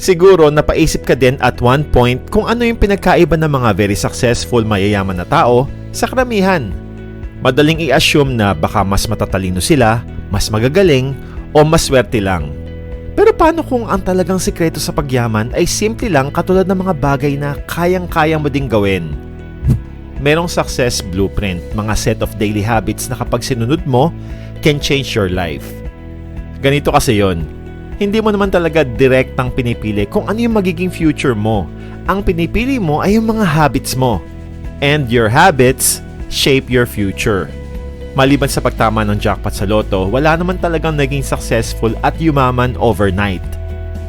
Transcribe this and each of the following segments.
Siguro napaisip ka din at one point kung ano yung pinagkaiba ng mga very successful mayayaman na tao sa karamihan. Madaling i-assume na baka mas matatalino sila, mas magagaling, o mas swerte lang. Pero paano kung ang talagang sikreto sa pagyaman ay simple lang katulad ng mga bagay na kayang-kaya mo ding gawin? Merong success blueprint, mga set of daily habits na kapag sinunod mo, can change your life. Ganito kasi yon. Hindi mo naman talaga direktang pinipili kung ano yung magiging future mo. Ang pinipili mo ay yung mga habits mo. And your habits shape your future. Maliban sa pagtama ng jackpot sa loto, wala naman talagang naging successful at yumaman overnight.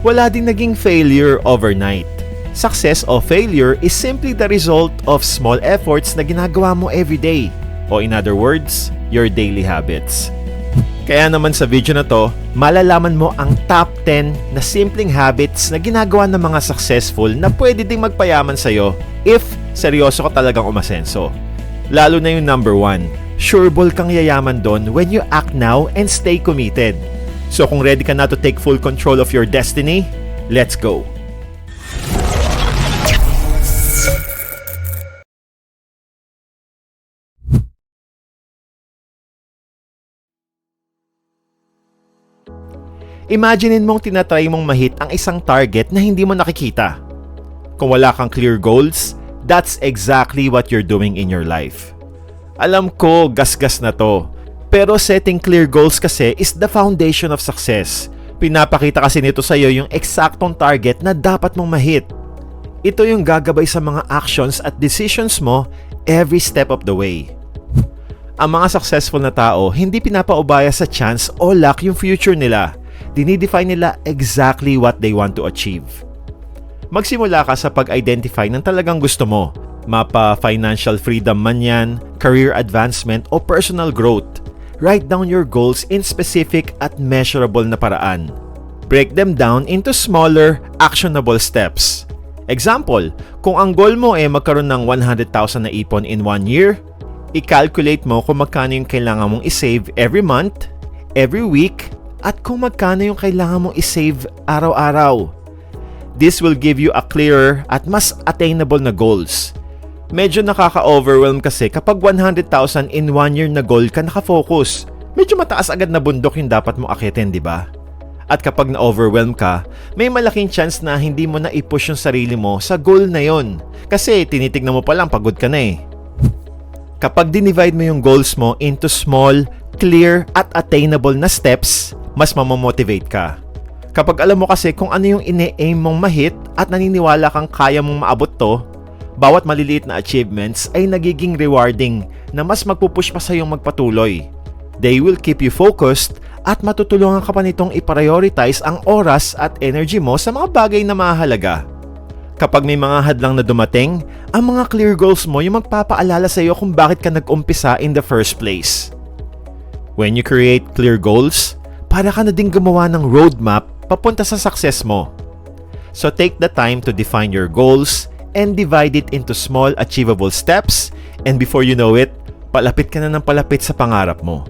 Wala ding naging failure overnight. Success o failure is simply the result of small efforts na ginagawa mo everyday. O in other words, your daily habits. Kaya naman sa video na to, malalaman mo ang top 10 na simpleng habits na ginagawa ng mga successful na pwede ding magpayaman sa'yo if seryoso ka talagang umasenso. Lalo na yung number 1, sureball kang yayaman doon when you act now and stay committed. So kung ready ka na to take full control of your destiny, let's go! Imaginein mong tinatry mong mahit ang isang target na hindi mo nakikita. Kung wala kang clear goals, that's exactly what you're doing in your life. Alam ko, gasgas na to. Pero setting clear goals kasi is the foundation of success. Pinapakita kasi nito sa iyo yung eksaktong target na dapat mong mahit. Ito yung gagabay sa mga actions at decisions mo every step of the way. Ang mga successful na tao, hindi pinapaubaya sa chance o luck yung future nila dinidefine nila exactly what they want to achieve. Magsimula ka sa pag-identify ng talagang gusto mo. Mapa financial freedom man yan, career advancement o personal growth. Write down your goals in specific at measurable na paraan. Break them down into smaller, actionable steps. Example, kung ang goal mo ay magkaroon ng 100,000 na ipon in one year, i-calculate mo kung magkano yung kailangan mong isave every month, every week, at kung magkano yung kailangan mong isave araw-araw. This will give you a clearer at mas attainable na goals. Medyo nakaka-overwhelm kasi kapag 100,000 in one year na goal ka nakafocus. Medyo mataas agad na bundok yung dapat mo akitin, di ba? At kapag na-overwhelm ka, may malaking chance na hindi mo na i-push yung sarili mo sa goal na yon. Kasi tinitignan mo pa lang pagod ka na eh. Kapag dinivide mo yung goals mo into small, clear at attainable na steps, mas mamomotivate ka. Kapag alam mo kasi kung ano yung ine-aim mong mahit at naniniwala kang kaya mong maabot to, bawat maliliit na achievements ay nagiging rewarding na mas magpupush pa sa iyong magpatuloy. They will keep you focused at matutulungan ka pa nitong i-prioritize ang oras at energy mo sa mga bagay na mahalaga. Kapag may mga hadlang na dumating, ang mga clear goals mo yung magpapaalala sa iyo kung bakit ka nag-umpisa in the first place. When you create clear goals, para ka na din gumawa ng roadmap papunta sa success mo. So take the time to define your goals and divide it into small achievable steps and before you know it, palapit ka na ng palapit sa pangarap mo.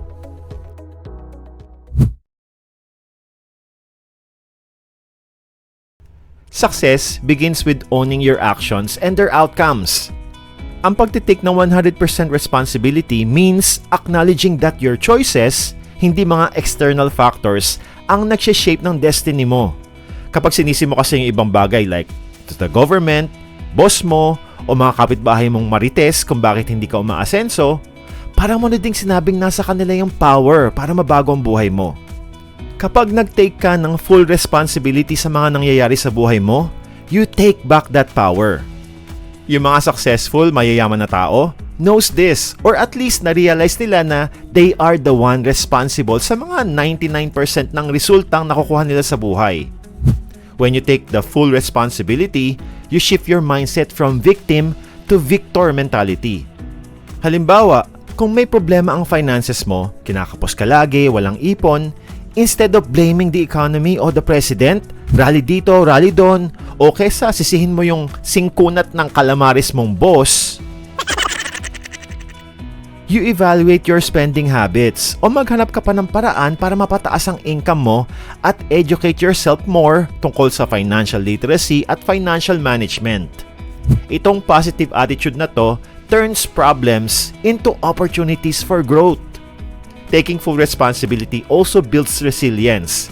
Success begins with owning your actions and their outcomes. Ang pagtitake ng 100% responsibility means acknowledging that your choices hindi mga external factors ang nagsha-shape ng destiny mo. Kapag sinisi mo kasi yung ibang bagay like the government, boss mo, o mga kapitbahay mong marites kung bakit hindi ka umaasenso, para mo na ding sinabing nasa kanila yung power para mabago ang buhay mo. Kapag nag-take ka ng full responsibility sa mga nangyayari sa buhay mo, you take back that power. Yung mga successful, mayayaman na tao, knows this or at least na-realize nila na they are the one responsible sa mga 99% ng resultang nakukuha nila sa buhay. When you take the full responsibility, you shift your mindset from victim to victor mentality. Halimbawa, kung may problema ang finances mo, kinakapos ka lagi, walang ipon, instead of blaming the economy o the president, rally dito, rally doon, o kesa sisihin mo yung singkunat ng kalamaris mong boss, you evaluate your spending habits o maghanap ka pa ng paraan para mapataas ang income mo at educate yourself more tungkol sa financial literacy at financial management. Itong positive attitude na to turns problems into opportunities for growth. Taking full responsibility also builds resilience.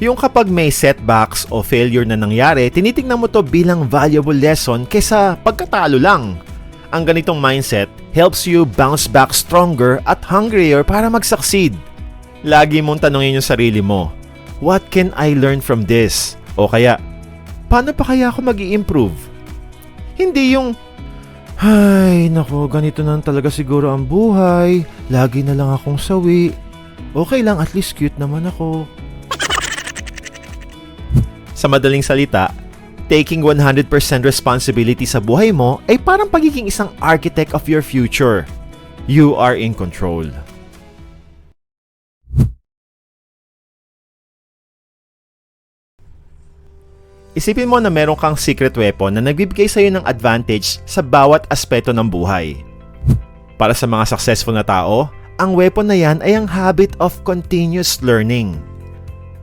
Yung kapag may setbacks o failure na nangyari, tinitingnan mo to bilang valuable lesson kesa pagkatalo lang. Ang ganitong mindset helps you bounce back stronger at hungrier para mag-succeed. Lagi mong tanongin yung sarili mo, what can I learn from this? O kaya, paano pa kaya ako mag improve Hindi yung, ay, nako, ganito na talaga siguro ang buhay. Lagi na lang akong sawi. Okay lang, at least cute naman ako. Sa madaling salita, taking 100% responsibility sa buhay mo ay parang pagiging isang architect of your future. You are in control. Isipin mo na meron kang secret weapon na nagbibigay sa iyo ng advantage sa bawat aspeto ng buhay. Para sa mga successful na tao, ang weapon na yan ay ang habit of continuous learning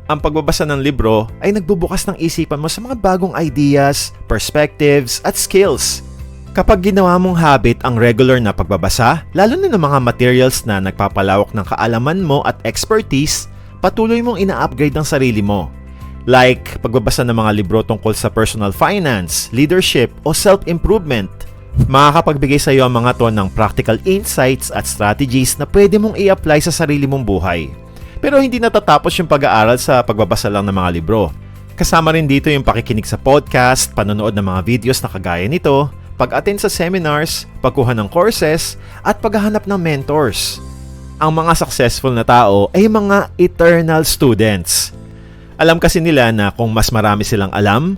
ang pagbabasa ng libro ay nagbubukas ng isipan mo sa mga bagong ideas, perspectives, at skills. Kapag ginawa mong habit ang regular na pagbabasa, lalo na ng mga materials na nagpapalawak ng kaalaman mo at expertise, patuloy mong ina-upgrade ang sarili mo. Like pagbabasa ng mga libro tungkol sa personal finance, leadership, o self-improvement. Makakapagbigay sa iyo ang mga to ng practical insights at strategies na pwede mong i-apply sa sarili mong buhay. Pero hindi natatapos yung pag-aaral sa pagbabasa lang ng mga libro. Kasama rin dito yung pakikinig sa podcast, panonood ng mga videos na kagaya nito, pag-attend sa seminars, pagkuha ng courses, at paghahanap ng mentors. Ang mga successful na tao ay mga eternal students. Alam kasi nila na kung mas marami silang alam,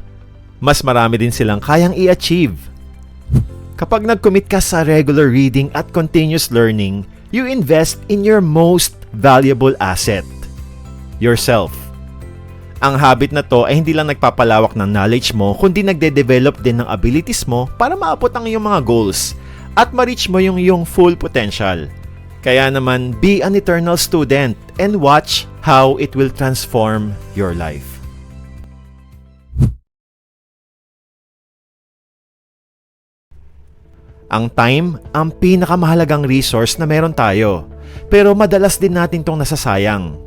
mas marami din silang kayang i-achieve. Kapag nag-commit ka sa regular reading at continuous learning, you invest in your most valuable asset, yourself. Ang habit na to ay hindi lang nagpapalawak ng knowledge mo, kundi nagde-develop din ng abilities mo para maabot ang iyong mga goals at ma-reach mo yung iyong full potential. Kaya naman, be an eternal student and watch how it will transform your life. Ang time, ang pinakamahalagang resource na meron tayo. Pero madalas din natin tong nasasayang.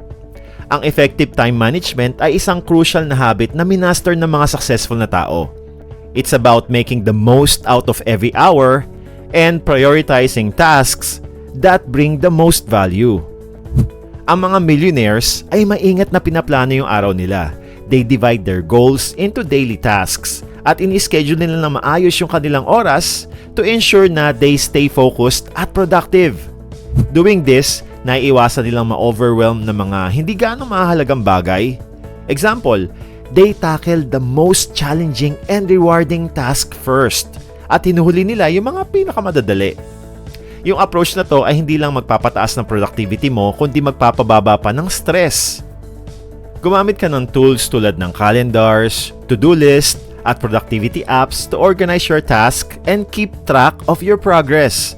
Ang effective time management ay isang crucial na habit na minaster ng mga successful na tao. It's about making the most out of every hour and prioritizing tasks that bring the most value. Ang mga millionaires ay maingat na pinaplano yung araw nila. They divide their goals into daily tasks at ini-schedule nila na maayos yung kanilang oras to ensure na they stay focused at productive. Doing this, naiiwasan nilang ma-overwhelm ng mga hindi gaano mahalagang bagay. Example, they tackle the most challenging and rewarding task first at hinuhuli nila yung mga pinakamadadali. Yung approach na to ay hindi lang magpapataas ng productivity mo kundi magpapababa pa ng stress. Gumamit ka ng tools tulad ng calendars, to-do list, at productivity apps to organize your task and keep track of your progress.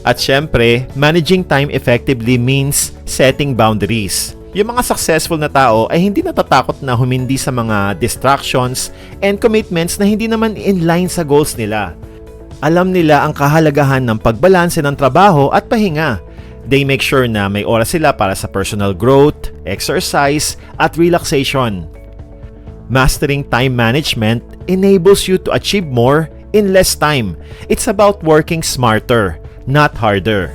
At syempre, managing time effectively means setting boundaries. Yung mga successful na tao ay hindi natatakot na humindi sa mga distractions and commitments na hindi naman in line sa goals nila. Alam nila ang kahalagahan ng pagbalanse ng trabaho at pahinga. They make sure na may oras sila para sa personal growth, exercise, at relaxation. Mastering time management enables you to achieve more in less time. It's about working smarter, not harder.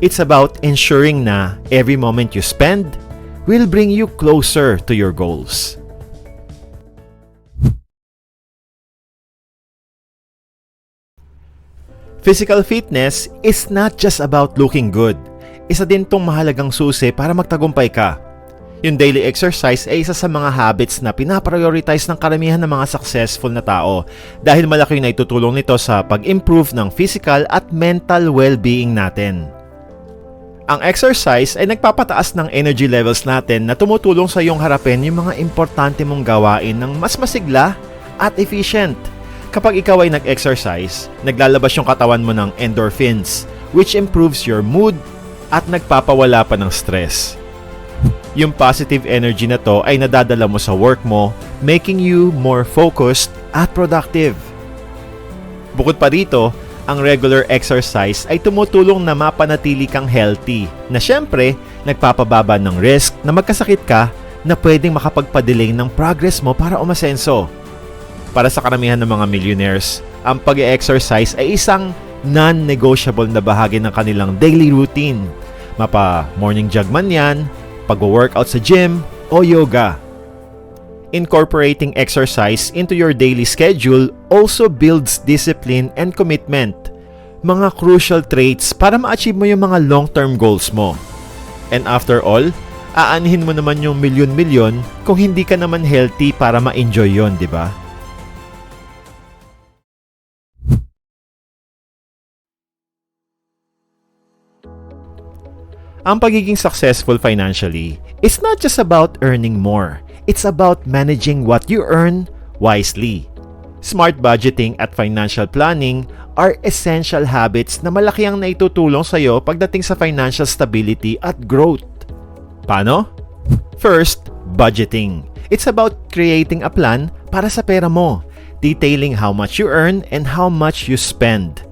It's about ensuring na every moment you spend will bring you closer to your goals. Physical fitness is not just about looking good. Isa din tong mahalagang susi para magtagumpay ka yung daily exercise ay isa sa mga habits na pinaprioritize ng karamihan ng mga successful na tao dahil malaki na itutulong nito sa pag-improve ng physical at mental well-being natin. Ang exercise ay nagpapataas ng energy levels natin na tumutulong sa iyong harapin yung mga importante mong gawain ng mas masigla at efficient. Kapag ikaw ay nag-exercise, naglalabas yung katawan mo ng endorphins which improves your mood at nagpapawala pa ng stress. Yung positive energy na to ay nadadala mo sa work mo, making you more focused at productive. Bukod pa rito, ang regular exercise ay tumutulong na mapanatili kang healthy na syempre nagpapababa ng risk na magkasakit ka na pwedeng makapagpadelay ng progress mo para umasenso. Para sa karamihan ng mga millionaires, ang pag-exercise ay isang non-negotiable na bahagi ng kanilang daily routine. Mapa morning jog man yan, pag-workout sa gym, o yoga. Incorporating exercise into your daily schedule also builds discipline and commitment. Mga crucial traits para ma-achieve mo yung mga long-term goals mo. And after all, aanhin mo naman yung milyon-milyon kung hindi ka naman healthy para ma-enjoy yon, di ba? Ang pagiging successful financially is not just about earning more. It's about managing what you earn wisely. Smart budgeting at financial planning are essential habits na malaki ang naitutulong sa iyo pagdating sa financial stability at growth. Paano? First, budgeting. It's about creating a plan para sa pera mo, detailing how much you earn and how much you spend.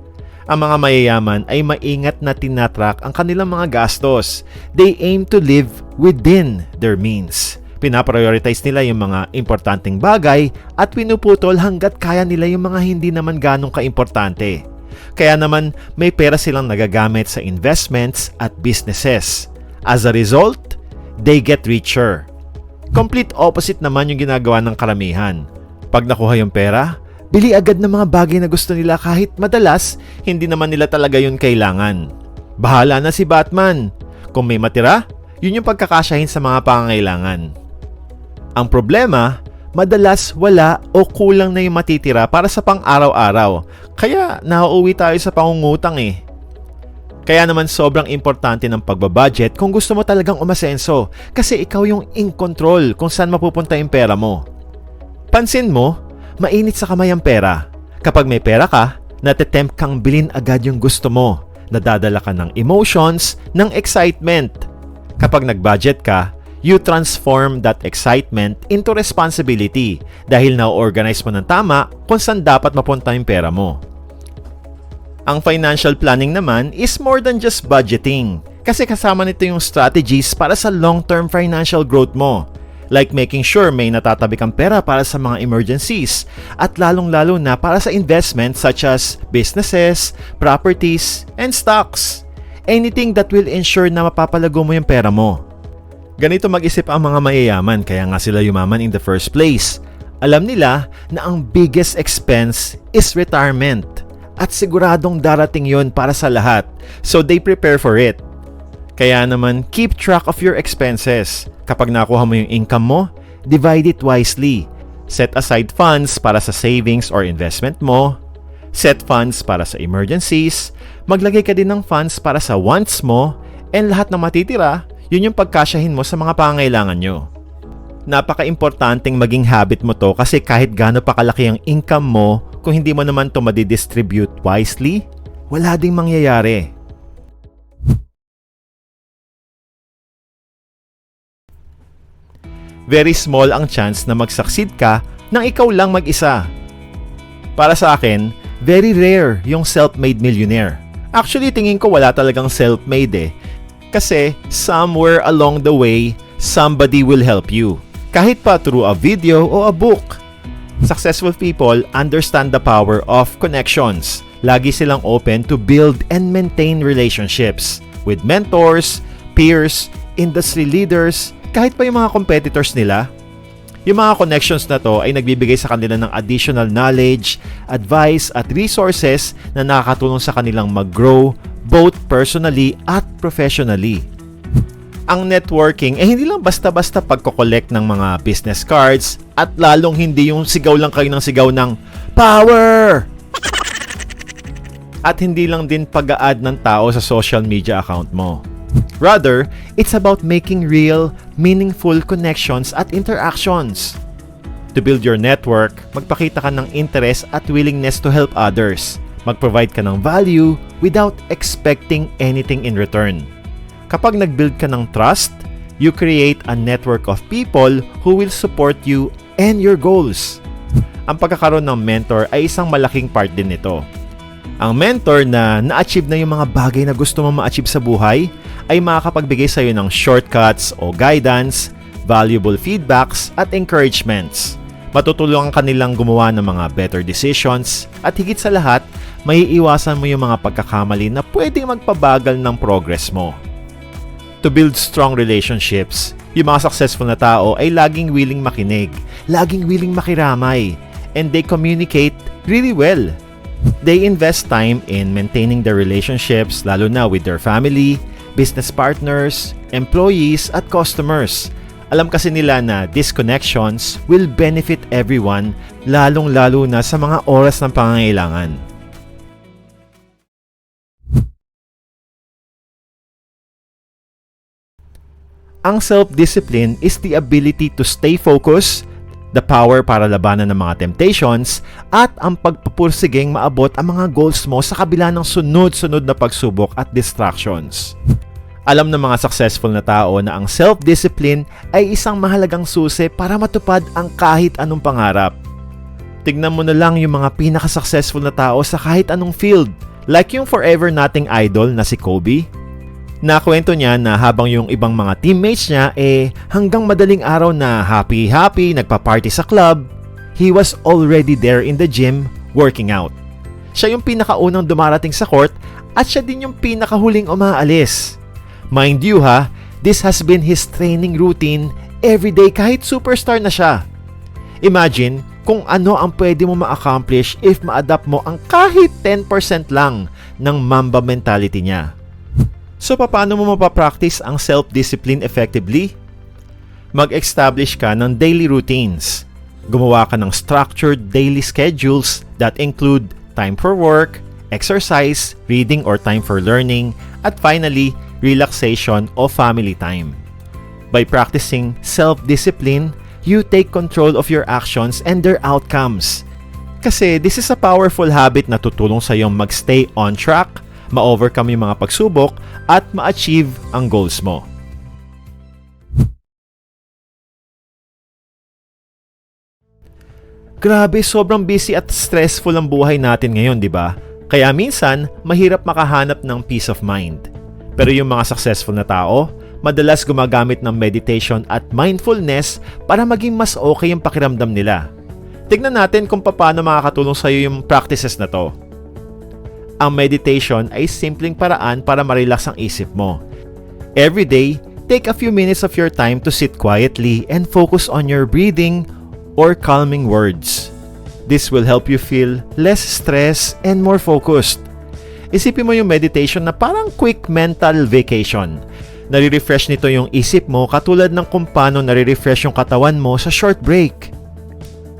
Ang mga mayayaman ay maingat na tinatrack ang kanilang mga gastos. They aim to live within their means. Pinaprioritize nila yung mga importanteng bagay at pinuputol hanggat kaya nila yung mga hindi naman ganong kaimportante. Kaya naman may pera silang nagagamit sa investments at businesses. As a result, they get richer. Complete opposite naman yung ginagawa ng karamihan. Pag nakuha yung pera, bili agad ng mga bagay na gusto nila kahit madalas hindi naman nila talaga yun kailangan. Bahala na si Batman. Kung may matira, yun yung pagkakasyahin sa mga pangangailangan. Ang problema, madalas wala o kulang na yung matitira para sa pang-araw-araw. Kaya nauuwi tayo sa pangungutang eh. Kaya naman sobrang importante ng pagbabudget kung gusto mo talagang umasenso kasi ikaw yung in control kung saan mapupunta yung pera mo. Pansin mo, mainit sa kamay ang pera. Kapag may pera ka, natatempt kang bilin agad yung gusto mo. Nadadala ka ng emotions, ng excitement. Kapag nag-budget ka, you transform that excitement into responsibility dahil na-organize mo ng tama kung saan dapat mapunta yung pera mo. Ang financial planning naman is more than just budgeting kasi kasama nito yung strategies para sa long-term financial growth mo like making sure may natatabi kang pera para sa mga emergencies at lalong-lalo na para sa investments such as businesses, properties, and stocks. Anything that will ensure na mapapalago mo yung pera mo. Ganito mag-isip ang mga mayayaman kaya nga sila yumaman in the first place. Alam nila na ang biggest expense is retirement at siguradong darating yon para sa lahat so they prepare for it. Kaya naman, keep track of your expenses. Kapag nakuha mo yung income mo, divide it wisely. Set aside funds para sa savings or investment mo. Set funds para sa emergencies. Maglagay ka din ng funds para sa wants mo. And lahat na matitira, yun yung pagkasyahin mo sa mga pangailangan nyo. Napaka-importanting maging habit mo to kasi kahit gaano pa kalaki ang income mo, kung hindi mo naman to madidistribute wisely, wala ding mangyayari. Very small ang chance na mag-succeed ka nang ikaw lang mag-isa. Para sa akin, very rare yung self-made millionaire. Actually, tingin ko wala talagang self-made eh. Kasi somewhere along the way, somebody will help you. Kahit pa through a video o a book. Successful people understand the power of connections. Lagi silang open to build and maintain relationships with mentors, peers, industry leaders, kahit pa yung mga competitors nila, yung mga connections na to ay nagbibigay sa kanila ng additional knowledge, advice at resources na nakakatulong sa kanilang mag-grow both personally at professionally. Ang networking eh, hindi lang basta-basta pagko-collect ng mga business cards at lalong hindi yung sigaw lang kayo ng sigaw ng power! At hindi lang din pag-a-add ng tao sa social media account mo. Rather, it's about making real, meaningful connections at interactions. To build your network, magpakita ka ng interest at willingness to help others. Mag-provide ka ng value without expecting anything in return. Kapag nag-build ka ng trust, you create a network of people who will support you and your goals. Ang pagkakaroon ng mentor ay isang malaking part din nito. Ang mentor na na-achieve na yung mga bagay na gusto mo ma-achieve sa buhay ay makakapagbigay sa iyo ng shortcuts o guidance, valuable feedbacks at encouragements. Matutulungan ka nilang gumawa ng mga better decisions at higit sa lahat, may iwasan mo yung mga pagkakamali na pwedeng magpabagal ng progress mo. To build strong relationships, yung mga successful na tao ay laging willing makinig, laging willing makiramay, and they communicate really well. They invest time in maintaining their relationships lalo na with their family, business partners, employees at customers. Alam kasi nila na these connections will benefit everyone lalong-lalo na sa mga oras ng pangangailangan. Ang self-discipline is the ability to stay focused, the power para labanan ng mga temptations, at ang pagpupursiging maabot ang mga goals mo sa kabila ng sunod-sunod na pagsubok at distractions. Alam ng mga successful na tao na ang self-discipline ay isang mahalagang susi para matupad ang kahit anong pangarap. Tignan mo na lang yung mga pinaka-successful na tao sa kahit anong field, like yung forever nating idol na si Kobe, Nakwento niya na habang yung ibang mga teammates niya eh hanggang madaling araw na happy-happy nagpa-party sa club, he was already there in the gym working out. Siya yung pinakaunang dumarating sa court at siya din yung pinakahuling umaalis. Mind you ha, this has been his training routine every day kahit superstar na siya. Imagine kung ano ang pwede mo ma-accomplish if ma-adapt mo ang kahit 10% lang ng Mamba mentality niya. So paano mo mapapractice ang self-discipline effectively? Mag-establish ka ng daily routines. Gumawa ka ng structured daily schedules that include time for work, exercise, reading or time for learning, at finally, relaxation o family time. By practicing self-discipline, you take control of your actions and their outcomes. Kasi this is a powerful habit na tutulong sa iyong magstay on track, ma-overcome yung mga pagsubok, at ma-achieve ang goals mo. Grabe, sobrang busy at stressful ang buhay natin ngayon, di ba? Kaya minsan, mahirap makahanap ng peace of mind. Pero yung mga successful na tao, madalas gumagamit ng meditation at mindfulness para maging mas okay yung pakiramdam nila. Tignan natin kung paano makakatulong sa iyo yung practices na to. Ang meditation ay simpleng paraan para ma-relax ang isip mo. Every day, take a few minutes of your time to sit quietly and focus on your breathing or calming words. This will help you feel less stress and more focused. Isipin mo yung meditation na parang quick mental vacation. Nare-refresh nito yung isip mo katulad ng kung paano nare-refresh yung katawan mo sa short break.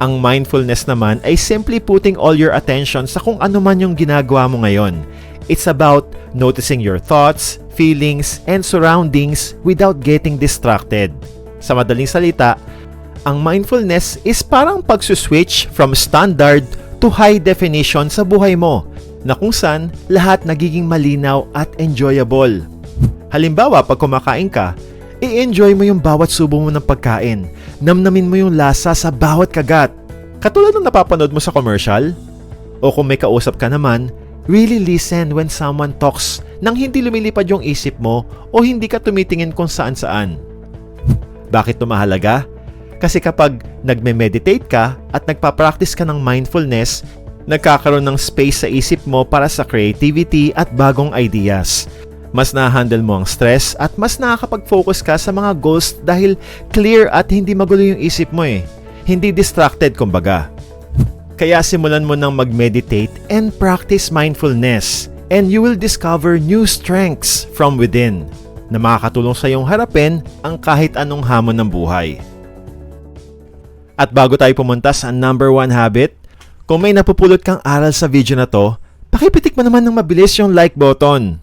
Ang mindfulness naman ay simply putting all your attention sa kung ano man yung ginagawa mo ngayon. It's about noticing your thoughts, feelings, and surroundings without getting distracted. Sa madaling salita, ang mindfulness is parang pagsuswitch from standard to high definition sa buhay mo na kung saan lahat nagiging malinaw at enjoyable. Halimbawa, pag kumakain ka, i-enjoy mo yung bawat subo mo ng pagkain. Namnamin mo yung lasa sa bawat kagat. Katulad ng napapanood mo sa commercial. O kung may kausap ka naman, really listen when someone talks nang hindi lumilipad yung isip mo o hindi ka tumitingin kung saan saan. Bakit ito mahalaga? Kasi kapag nagme-meditate ka at nagpa-practice ka ng mindfulness, nagkakaroon ng space sa isip mo para sa creativity at bagong ideas. Mas na-handle mo ang stress at mas nakakapag-focus ka sa mga goals dahil clear at hindi magulo yung isip mo eh. Hindi distracted kumbaga. Kaya simulan mo nang mag-meditate and practice mindfulness and you will discover new strengths from within na makakatulong sa iyong harapin ang kahit anong hamon ng buhay. At bago tayo pumunta sa number one habit, kung may napupulot kang aral sa video na to, pakipitik mo naman ng mabilis yung like button.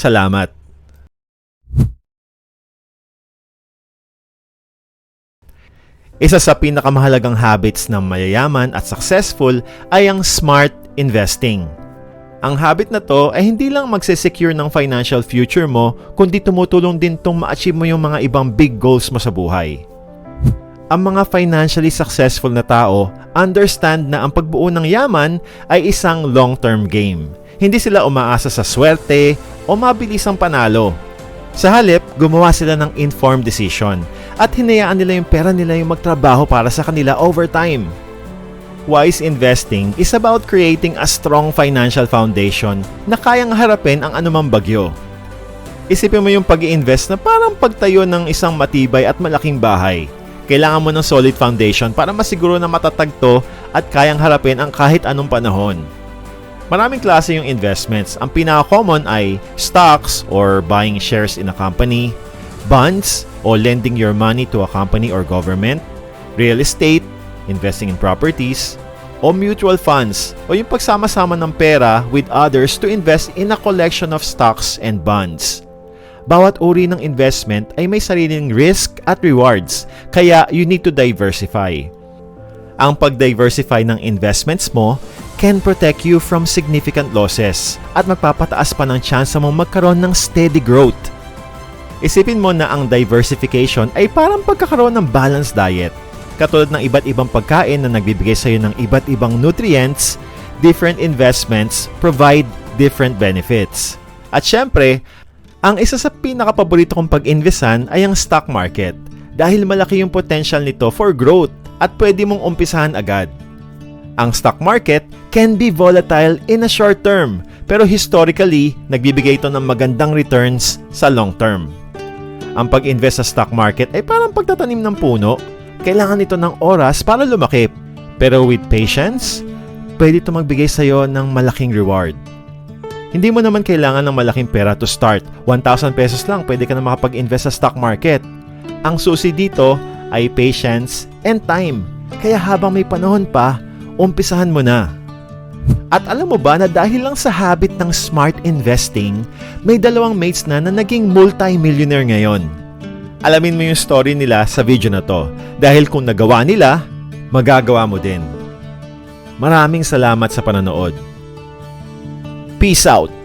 Salamat. Isa sa pinakamahalagang habits ng mayayaman at successful ay ang smart investing. Ang habit na to ay hindi lang magsesecure ng financial future mo, kundi tumutulong din tong ma-achieve mo yung mga ibang big goals mo sa buhay. Ang mga financially successful na tao understand na ang pagbuo ng yaman ay isang long-term game. Hindi sila umaasa sa swerte o mabilisang panalo. Sa halip, gumawa sila ng informed decision at hinayaan nila yung pera nila yung magtrabaho para sa kanila over time. Wise investing is about creating a strong financial foundation na kayang harapin ang anumang bagyo. Isipin mo yung pag invest na parang pagtayo ng isang matibay at malaking bahay. Kailangan mo ng solid foundation para masiguro na matatag to at kayang harapin ang kahit anong panahon. Maraming klase yung investments. Ang pinaka-common ay stocks or buying shares in a company, bonds o lending your money to a company or government, real estate, investing in properties, o mutual funds o yung pagsama-sama ng pera with others to invest in a collection of stocks and bonds. Bawat uri ng investment ay may sariling risk at rewards, kaya you need to diversify. Ang pag-diversify ng investments mo can protect you from significant losses at magpapataas pa ng chance mong magkaroon ng steady growth. Isipin mo na ang diversification ay parang pagkakaroon ng balanced diet. Katulad ng iba't ibang pagkain na nagbibigay sa iyo ng iba't ibang nutrients, different investments provide different benefits. At syempre, ang isa sa pinakapaborito kong pag-investan ay ang stock market dahil malaki yung potential nito for growth at pwede mong umpisahan agad. Ang stock market can be volatile in a short term pero historically, nagbibigay ito ng magandang returns sa long term. Ang pag-invest sa stock market ay parang pagtatanim ng puno. Kailangan ito ng oras para lumaki. Pero with patience, pwede ito magbigay sa iyo ng malaking reward. Hindi mo naman kailangan ng malaking pera to start. 1,000 pesos lang pwede ka na makapag-invest sa stock market. Ang susi dito ay patience and time. Kaya habang may panahon pa, umpisahan mo na. At alam mo ba na dahil lang sa habit ng smart investing, may dalawang mates na na naging multi-millionaire ngayon. Alamin mo yung story nila sa video na to dahil kung nagawa nila, magagawa mo din. Maraming salamat sa panonood. Peace out!